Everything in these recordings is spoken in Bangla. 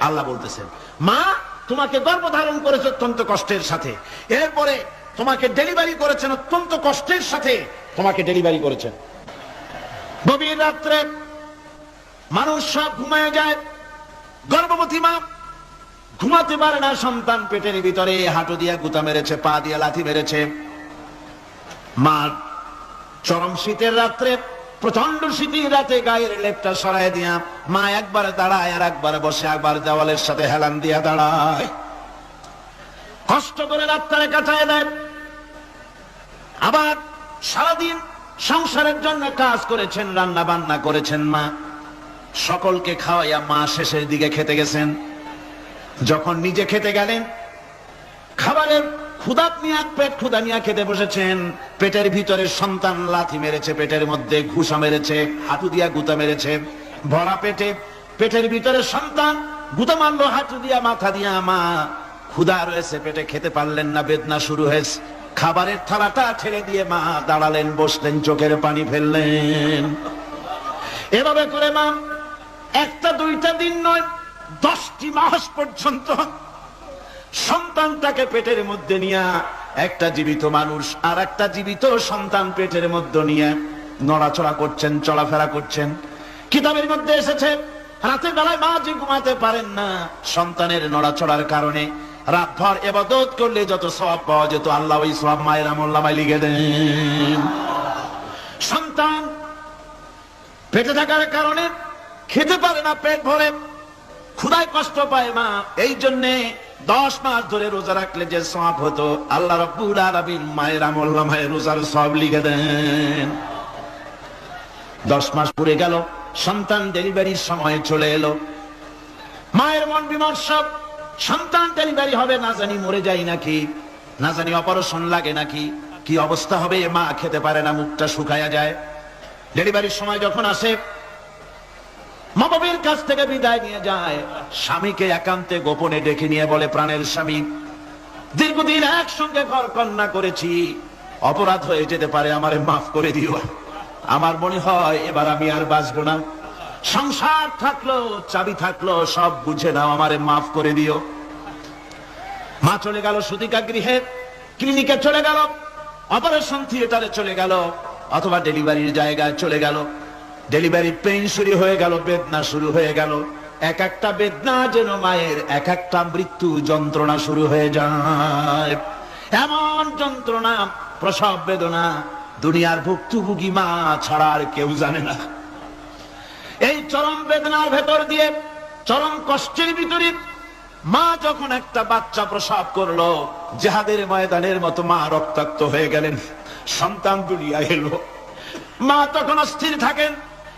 আল্লাহ বলতেছেন, মা, তোমাকে গর্ভধারণ করেছে অত্যন্ত কষ্টের সাথে। এরপরে তোমাকে ডেলিভারি করেছেন অত্যন্ত কষ্টের সাথে। তোমাকে ডেলিভারি করেছেন। গভীর রাত্রে মানুষ সব ঘুমায় যায়। গর্ভবতী মা ঘুমাতে পারে না, সন্তান পেটের ভিতরে হাঁটু দিয়া গুতা মেরেছে, পা দিয়া লাথি মেরেছে। মা চরম শীতের রাত্রে প্রচণ্ড শীতের রাতে গায়ের লেপটা সরাই দিয়া মা একবার দাঁড়ায় আর একবার বসে, একবার দেওয়ালের সাথে হেলান দিয়া দাঁড়ায়। কষ্ট করে রাত্রে কাটায় দেয়। আবার সারাদিন সংসারের জন্য কাজ করেছেন রান্না বান্না করেছেন মা। সকলকে খাওয়াইয়া মা শেষের দিকে খেতে গেছেন। যখন নিজে খেতে গেলেন, খাবারের ক্ষুদাত নিয়ে পেট ক্ষুদা নিয়ে খেতে বসেছেন। পেটের ভিতরে সন্তান লাথি মেরেছে, পেটের মধ্যে ঘুষা মেরেছে, হাঁটু দিয়া গুতা মেরেছে। ভরা পেটে, পেটের ভিতরে সন্তান, গুতা মারলো, হাঁটু দিয়া, মাথা দিয়া, মা। ক্ষুদা রয়েছে, পেটে খেতে পারলেন না, বেদনা শুরু হয়েছে। খাবারের থালাটা ছেড়ে দিয়ে মা দাঁড়ালেন, বসলেন, চোখের পানি ফেললেন। এভাবে করে মা, একটা দুইটা দিন নয়, দশটি মাস পর্যন্ত সন্তানটাকে পেটের মধ্যে নিয়ে, একটা জীবিত মানুষ আর একটা জীবিত সন্তান পেটের মধ্যে নিয়ে নড়াচড়া করছেন, চলাফেরা করছেন। কিতাবের মধ্যে এসেছে, রাতের বেলায় মা যে ঘুমাতে পারেন না, সন্তানের নড়াচড়ার কারণে রাত ভর এবাদত করলে যত সব পাওয়া যেত, আল্লাহ ওই সব মায়ের আমল্লামাই লিখে দেন। সন্তান পেটে থাকার কারণে খেতে পারে না, পেট ভরে ক্ষুদায় কষ্ট পায় মা, এই জন্যে দশ মাস ধরে রোজা রাখলে যে সব হতো, আল্লাহ রব্বুল আলামিন মায়ের আমল মায়ের রোজার সব লিখে দেন। দশ মাস পুরে গেল, সন্তান ডেলিভারির সময় চলে এলো। মায়ের মন বিমর্ষ, সন্তান ডেলিভারি হবে, না জানি মরে যাই নাকি, না জানি অপারেশন লাগে নাকি, কি অবস্থা হবে, মা খেতে পারে না, মুখটা শুকায়া যায়। ডেলিভারির সময় যখন আসে মা বাবের কাছ থেকে বিদায় নিয়ে যায়। স্বামীকে একান্তে গোপনে ডেকে নিয়ে বলে, প্রাণের স্বামী, দীর্ঘদিন একসঙ্গে ঘর কন্যা করেছি। অপরাধ হয়ে যেতে পারে, আমারে মাফ করে দিও। আমার মনে হয় এবার আমি আর বাঁচবো না। সংসার থাকল, চাবি থাকল, সব বুঝে নাও, আমারে মাফ করে দিও। মা চলে গেল সুতিকা গৃহে, ক্লিনিকে চলে গেল, অপারেশন থিয়েটারে চলে গেল, অথবা ডেলিভারির জায়গায় চলে গেল। ডেলিভারি পেইন শুরু হয়ে গেল, বেদনা শুরু হয়ে গেল। এক একটা বেদনা যেন মায়ের, এক একটা মৃত্যু যন্ত্রণা শুরু হয়ে যায়। এমন যন্ত্রণা, প্রসব বেদনা, দুনিয়ার ভুক্তভোগী মা ছাড়া আর কেউ জানে না। এই চরম বেদনার ভেতর দিয়ে, চরম কষ্টের ভিতরে মা যখন একটা বাচ্চা প্রসব করল, জেহাদের ময়দানের মতো মা রক্তাক্ত হয়ে গেলেন। সন্তান দুনিয়া এলো। মা তখন অস্থির থাকেন।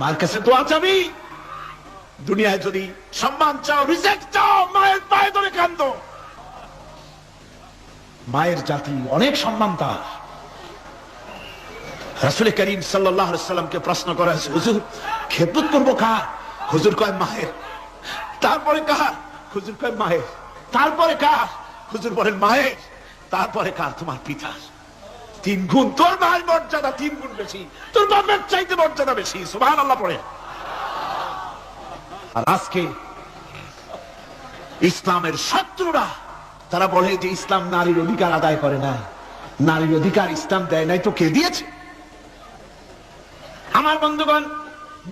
মার কাছে দোয়া চাবি দুনিয়ায় যদি সম্মান চাও, রিজেক্ট চাও, মায়ের পায়ে ধরে কান্দ মায়ের জাতি অনেক সম্মান তার। রাসুল করিম সাল্লাহ সাল্লামকে প্রশ্ন করা হয়েছে, হুজুর, খেদমত করব কার? হুজুর কয়, মায়ের। তারপরে কার? হুজুর কয়, মায়ের। তারপরে কার? হুজুর বলেন, মায়ের। তারপরে কার? তোমার পিতা তিন গুণ। তোর মায়ের মর্যাদা তিন গুণ বেশি। তোর বাপের চাইতে মর্যাদা বেশি সুবহান আল্লাহ পড়ে। আর আজকে ইসলামের শত্রুরা, তারা বলে যে ইসলাম নারীর অধিকার আদায় করে না নারীর অধিকার ইসলাম দেয় নাই, তো কে দিয়েছে? আমার বন্ধুগণ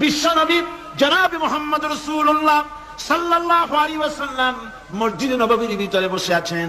বিশ্বনবী জনাবি মোহাম্মদ রসুল্লাহ সাল্লাল্লাহু আলাইহি ওয়াসাল্লাম মসজিদে নববীর ভিতরে বসে আছেন।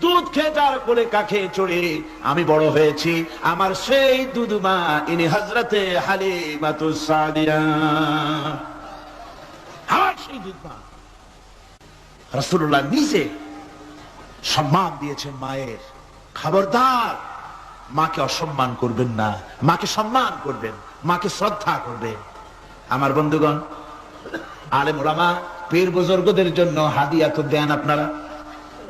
দুধ খেয়ে যার কোলে কাখে চড়ে আমি বড় হয়েছি। আমার সেই দুধমা ইনি হজরতে হালিমাতু সাদিয়া। আমার সেই দুধ মা। রাসূলুল্লাহ নিজে সম্মান দিয়েছেন মায়ের। খবরদার। মাকে অসম্মান করবেন না। মাকে সম্মান করবেন। মাকে শ্রদ্ধা করবেন। আমার বন্ধুগণ, আলেম ওলামা, পীর বুজুর্গদের জন্য হাদিয়া তো দেন আপনারা।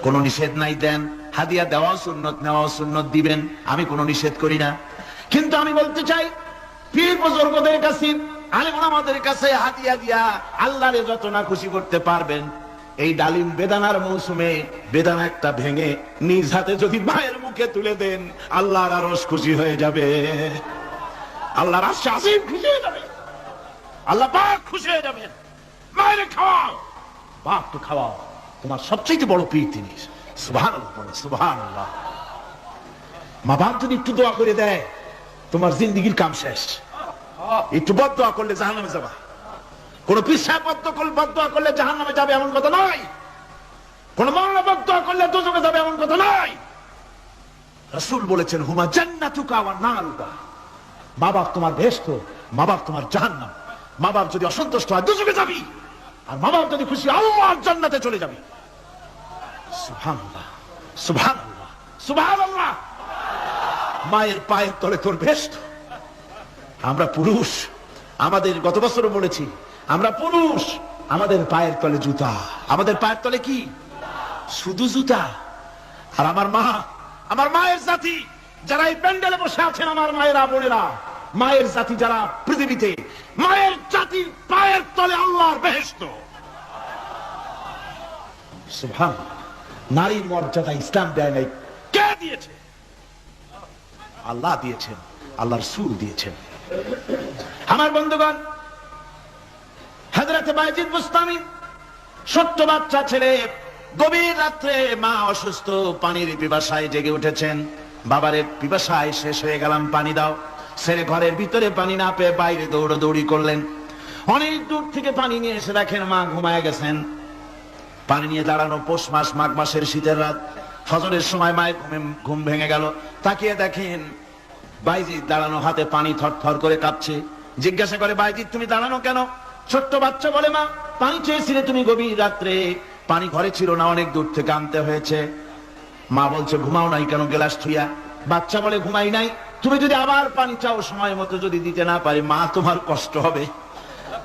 কোনো নিষেধ নাই দেন, হাদিয়া দেওয়া সুন্নত নেওয়া সুন্নত দিবেন, আমি কোনো নিষেধ করি না। কিন্তু আমি বলতে চাই, পীর বুজুর্গদের কাছে, আলেম ওলামাদের কাছে হাদিয়া দিয়া আল্লাহরে যত না খুশি করতে পারবেন, এই ডালিম বেদানার মৌসুমে বেদানা একটা ভেঙে নিজ হাতে যদি মায়ের মুখে তুলে দেন, আল্লাহর আরস খুশি হয়ে যাবে। আল্লাহর আশা আসিম খুশি হয়ে যাবে। আল্লাহ পাক খুশি হয়ে যাবেন। মায়ের খাওয়াও। বাপ তো খাওয়াও। তোমার সবচেয়ে বড় পীর তিনি। সুভান মা বাপ যদি একটু দোয়া করে দেয়, তোমার জিন্দগির কাম শেষ। একটু বদ দোয়া করলে জাহান নামে যাবা। কোন পিসাব বদ্ধ বদয়া করলে জাহান নামে যাবে এমন কথা নয়। কোন মরণ বদয়া করলে দুজকে যাবে এমন কথা নয়। রসুল বলেছেন, হুমা জান্নাতুকা ওয়া নারুকা। মা বাপ তোমার বেহেশত মা বাপ তোমার জাহান্নাম। মা বাপ যদি অসন্তুষ্ট হয় দুজকে যাবি। আর মা বাপ যদি খুশি আল্লাহর জান্নাতে চলে যাবি। সুবহানাল্লাহ সুবহানাল্লাহ সুবহানাল্লাহ। মায়ের পায়ের তলে তোর বেহেশত আমরা পুরুষ, আমাদের গত বছরও বলেছি, আমরা পুরুষ, আমাদের পায়ের তলে জুতা। আমাদের পায়ের তলে কি? শুধু জুতা। আর আমার মা, আমার মায়ের জাতি, যারা এই প্যান্ডেলে বসে আছেন আমার মায়েরা, বোনেরা, মায়ের জাতি যারা পৃথিবীতে, মায়ের জাতির পায়ের তলে আল্লাহর বেহেস্ত সুভান নারীর মর্যাদা ইসলাম দেয় নাই। কে দিয়েছে? আল্লাহ দিয়েছেন আল্লাহর সুর দিয়েছেন। আমার বন্ধুগণ হাজরাতে বাইজিদ ছোট্ট বাচ্চা ছেলে, গভীর রাত্রে মা অসুস্থ, পানির পিপাসায় জেগে উঠেছেন। বাবারে, পিপাসায় শেষ হয়ে গেলাম, পানি দাও। ছেলে ঘরের ভিতরে পানি না পেয়ে বাইরে দৌড়দৌড়ি করলেন। অনেক দূর থেকে পানি নিয়ে এসে দেখেন মা ঘুমায় গেছেন। পানি নিয়ে দাঁড়ানো, পৌষ মাস, মাঘ মাসের শীতের রাত। ফজরের সময় মায়ের ঘুমে ঘুম ভেঙে গেল। তাকিয়ে দেখেন বাইজিৎ দাঁড়ানো, হাতে পানি থরথর করে কাঁপছে। জিজ্ঞাসা করে বাইজিৎ তুমি দাঁড়ানো কেন? ছোট্ট বাচ্চা বলে, মা, পানি চেয়েছিলে তুমি গভীর রাত্রে। পানি ঘরে ছিল না, অনেক দূর থেকে আনতে হয়েছে। মা বলছে, ঘুমাও নাই কেন গেলাস থুইয়া বাচ্চা বলে, ঘুমাই নাই। তুমি যদি আবার পানি চাও, সময় মতো যদি দিতে না পারি, মা, তোমার কষ্ট হবে।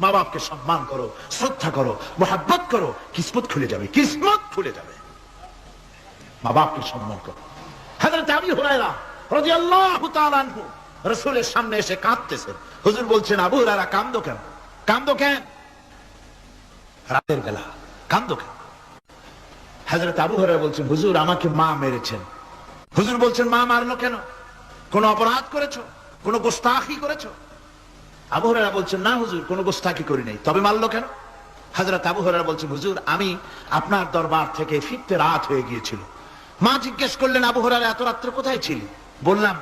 মা বাপকে সম্মান করো, শ্রদ্ধা করো, মোহাব্বত করো, কিসমত খুলে যাবে, কিসমত খুলে যাবে। মা বাপকে সম্মান করো। হাজরত আবি হুরায়রা রাদিয়াল্লাহু তাআলা আনহু রাসূলের সামনে এসে কাঁদতেছেন। হুজুর বলছেন, আবু হুরায়রা, কান্দো কেন? কান্দো কেন? রাতের বেলা কান্দো কেন? হাজরত আবু হুরায়রা বলছেন, হুজুর, আমাকে মা মেরেছেন। হুজুর বলছেন, মা মারলো কেন? কোন অপরাধ করেছ? কোন গোস্তাখি করেছ? আবু হুরায়রা বলছেন, না হুজুর, কোন গোস্তাখি করি নাই। তবে মারলো কেন? হাজরত আবু হুরায়রা বলছেন, হুজুর, আমি আপনার দরবার থেকে ফিরতে রাত হয়ে গিয়েছিল। মা জিজ্ঞেস করলেন, আবু এত রাত্রে কোথায় ছিলি? বললাম,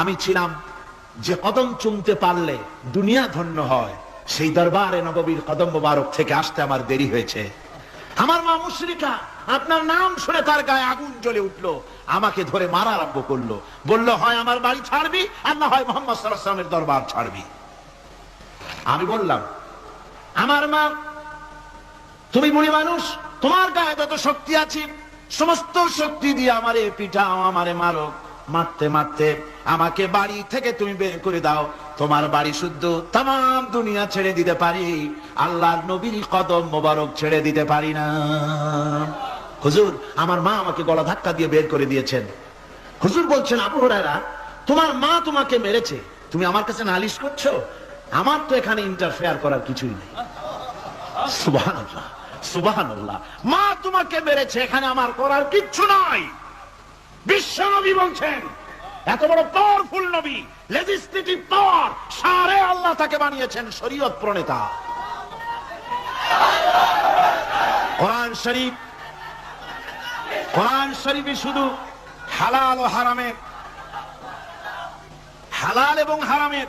আমি ছিলাম যে কদম চুমতে পারলে দুনিয়া ধন্য হয়। সেই দরবারে নববীর কদম মোবারক থেকে আসতে আমার দেরি হয়েছে। আমার মা মুশরিকা, আপনার নাম শুনে তার গায়ে আগুন জ্বলে উঠল, আমাকে ধরে মারা আরম্ভ করল। বলল, হয় আমার বাড়ি ছাড়বি আর না হয় মোহাম্মদ সাল্লাহ দরবার ছাড়বি। বললাম, আমার মা, তুমি বুড়ি মানুষ? তোমার গায়ে যত শক্তি আছে, সমস্ত শক্তি দিয়ে আমারে পিঠাও আমারে মারো মারতে মারতে আমাকে বাড়ি থেকে তুমি বের করে দাও। তোমার বাড়ি শুদ্ধ তাম দুনিয়া ছেড়ে দিতে পারি, আল্লাহর নবীর কদম মোবারক ছেড়ে দিতে পারি না। হুজুর, আমার মা আমাকে গলা ধাক্কা দিয়ে বের করে দিয়েছেন। হুজুর বলছেন, আবু তোমার মা তোমাকে মেরেছে। তুমি আমার কাছে নালিশ করছ? আমার তো এখানে ইন্টারফেয়ার করার কিছুই নেই। সুবহানাল্লাহ সুবহানাল্লাহ। মা তোমাকে মেরেছে, এখানে আমার করার কিচ্ছু নাই। বিশ্ব নবী বলছেন, এত বড় পাওয়ারফুল নবী পাওয়ার সারে আল্লাহ তাকে বানিয়েছেন শরীয়ত প্রণেতা। কোরআন শরীফ, কোরআন শুধু হালাল ও হারামের, হালাল এবং হারামের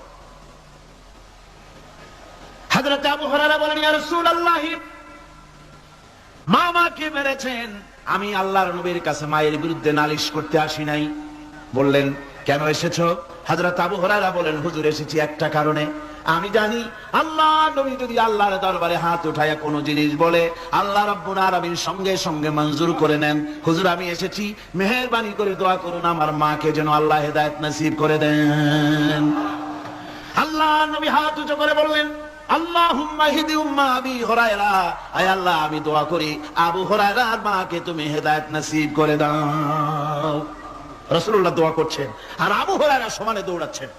হযরত আবু হুরায়রা বলেন, ইয়া রাসূলুল্লাহ, মা মাকে মেরেছেন। আমি আল্লাহর নবীর কাছে মায়ের বিরুদ্ধে নালিশ করতে আসি নাই। বললেন, কেন এসেছ? হযরত আবু হুরায়রা বলেন, হুজুর, এসেছি একটা কারণে। আমি জানি আল্লাহ নবী যদি আল্লাহর দরবারে হাত উঠায় কোনো জিনিস বলে, আল্লাহ রাব্বুল আলামিন সঙ্গে সঙ্গে মঞ্জুর করে নেন। হুজুর, আমি এসেছি, মেহেরবানি করে দোয়া করুন আমার মাকে যেন আল্লাহ হেদায়েত নসিব করে দেন। আল্লাহ নবী হাত উঁচু করে বললেন আল্লাহ, আমি দোয়া করি, আবু হুরায়রার মাকে তুমি হেদায়েত নসিব করে দাও। রাসূলুল্লাহ দোয়া করছেন, আর আবু হুরায়রা সমানে দৌড়াচ্ছেন।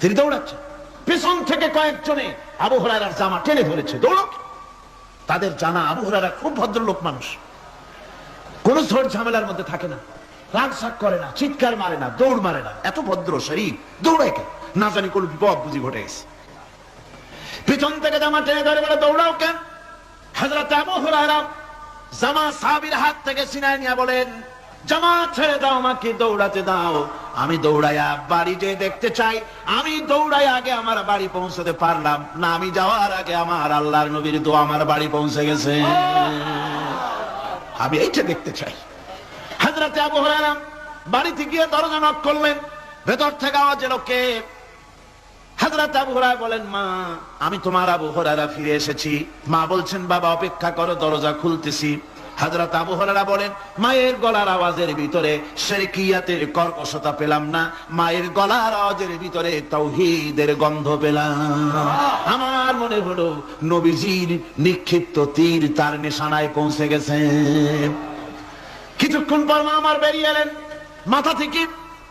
তিনি দৌড়াচ্ছেন। পেছন থেকে কয়েকজনে আবু হুরায়রার জামা টেনে ধরেছে। দৌড়ক। তাদের জানা আবু হুরায়রা খুব ভদ্রলোক মানুষ। কোন ঝড় ঝামেলার মধ্যে থাকে না। রাগ সাগ করে না, চিৎকার মারে না, দৌড় মারে না। এত ভদ্র শরীর দৌড়ায় কেন? না জানি কোন বিপদ বুঝি ঘটে গেছে। পিছন থেকে জামা টেনে ধরে বলে, দৌড়াও কেন? হাজরত আবু হুরায়রা জামা সাহাবীর হাত থেকে ছিনায় নিয়ে বলেন, জামা ছেড়ে দাও আমাকে, দৌড়াতে দাও। আমি দৌড়াইয়া বাড়ি যে দেখতে চাই। আমি দৌড়াই আগে আমার বাড়ি পৌঁছতে পারলাম না। আমি যাওয়ার আগে আমার আল্লাহর নবীর তো আমার বাড়ি পৌঁছে গেছে। আমি এইটা দেখতে চাই। হাজরাতে আবু হুরায়রা বাড়িতে গিয়ে দরজা নক করলেন। ভেতর থেকে আওয়াজ এলো, কে? হাজরাত আবু হুরায়রা বলেন, মা, আমি তোমার আবু হুরায়রা ফিরে এসেছি। মা বলছেন, বাবা, অপেক্ষা করো, দরজা খুলতেছি। হাজরাত আবু হুরায়রা বলেন, মায়ের গলার আওয়াজের ভিতরে শেরকিয়াতের কর্কশতা পেলাম না। মায়ের গলার আওয়াজের ভিতরে তাওহীদের গন্ধ পেলাম। আমার মনে হলো, নবীজির নিক্ষিপ্ত তীর তার নিশানায় পৌঁছে গেছে। কিছুক্ষণ পর মা আমার বেরিয়ে এলেন। মাথা থেকে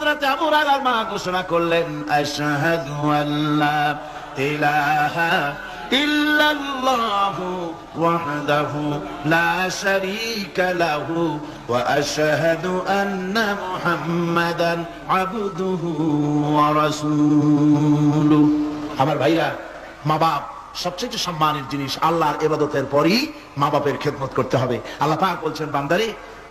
হযরত আবু হুরায়রার মা ঘোষণা করলেন, আশহাদু আল্লা ইলাহা আমার ভাইরা, মা বাপ সবচেয়ে সম্মানের জিনিস আল্লাহর এবাদতের পরই মা বাপের খেদমত করতে হবে। আল্লাহ বলছেন, বান্দারে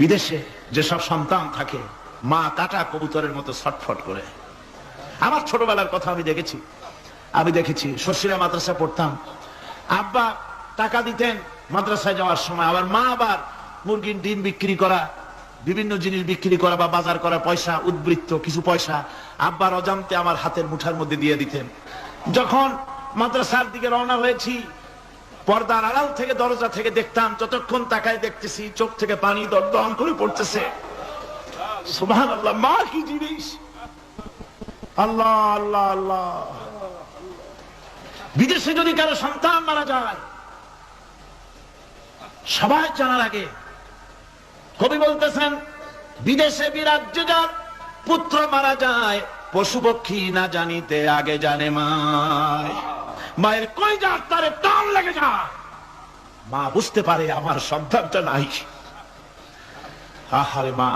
বিদেশে যেসব সন্তান থাকে, মা কাটা কবুতরের মতো ছটফট করে। আমার ছোটবেলার কথা আমি দেখেছি। আমি দেখেছি শশীরা মাদ্রাসা পড়তাম। আব্বা টাকা দিতেন মাদ্রাসায় যাওয়ার সময়। আবার মা আবার মুরগির ডিম বিক্রি করা, বিভিন্ন জিনিস বিক্রি করা বা বাজার করা, পয়সা, উদ্বৃত্ত, কিছু পয়সা আব্বার অজান্তে আমার হাতের মুঠার মধ্যে দিয়ে দিতেন। যখন মাদ্রাসার দিকে রওনা হয়েছি পর্দার আড়াল থেকে দরজা থেকে দেখতাম, যতক্ষণ তাকায় দেখতেছি চোখ থেকে পানি দরদম করে পড়তেছে। সুবহানাল্লাহ, মা কি জিনিস? আল্লাহ আল্লাহ আল্লাহ। বিদেশে যদি কারও সন্তান মারা যায়, সবাই জানার আগে কবি বলতেছেন, বিদেশে বিরাজ্য যার, পুত্র মারা যায়, পশু পক্ষী না জানিতে আগে জানে মায়। মায়ের কই যার তারে টান লেগে যায়। মা বুঝতে পারে আমার সন্তানটা নাই। আহারে মা।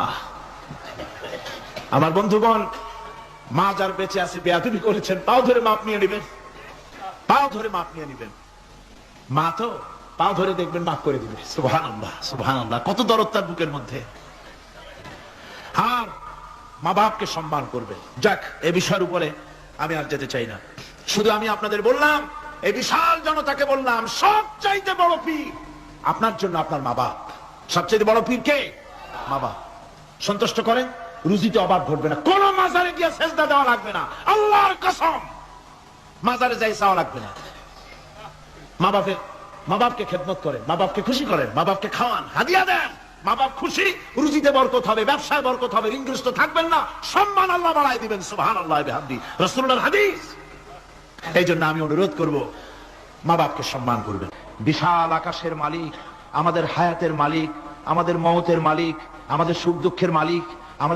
আমার বন্ধুগণ, মা যার বেঁচে আছে বেয়াদবি করেছেন, পাও ধরে মাপ নিয়ে নেবেন। পাও ধরে মাপ নিয়ে নেবেন। মা তো পাও ধরে দেখবেন মাফ করে দিবে। সুবহান আল্লাহ সুবহান আল্লাহ কত দরদ তার বুকের মধ্যে। আর মা বাপকে সম্মান করবে যাক, এ বিষয়ের উপরে আমি আর যেতে চাই না। শুধু আমি আপনাদের বললাম, এই বিশাল জনতাকে বললাম সব চাইতে বড় পীর আপনার জন্য আপনার মা বাপ। সবচাইতে বড় পীর কে? মা বাপ। সন্তুষ্ট করেন, রুজিতে অভাব ঘটবে না। কোন মাজারে গিয়ে সেজদা দেওয়া লাগবে না। আল্লাহর কসম, মাজারে যাই চাওয়া লাগবে না। মা বাপের মা বাপকে খেদমত করেন, মা বাপকে খুশি করেন, মা বাপকে খাওয়ান, হাদিয়া দেন। মা বাপ খুশি, রুজিতে বরকত হবে, ব্যবসায় বরকত হবে, ঋণগ্রস্ত থাকবেন না। সম্মান আল্লাহ বাড়াই দিবেন সুবহান আল্লাহ বিহামদি। রাসূলুল্লাহর হাদিস। এই জন্য আমি অনুরোধ করব, মা বাপকে সম্মান করবেন। বিশাল আকাশের মালিক, আমাদের হায়াতের মালিক, আমাদের মমতের মালিক, আমাদের সুখ দুঃখের মালিক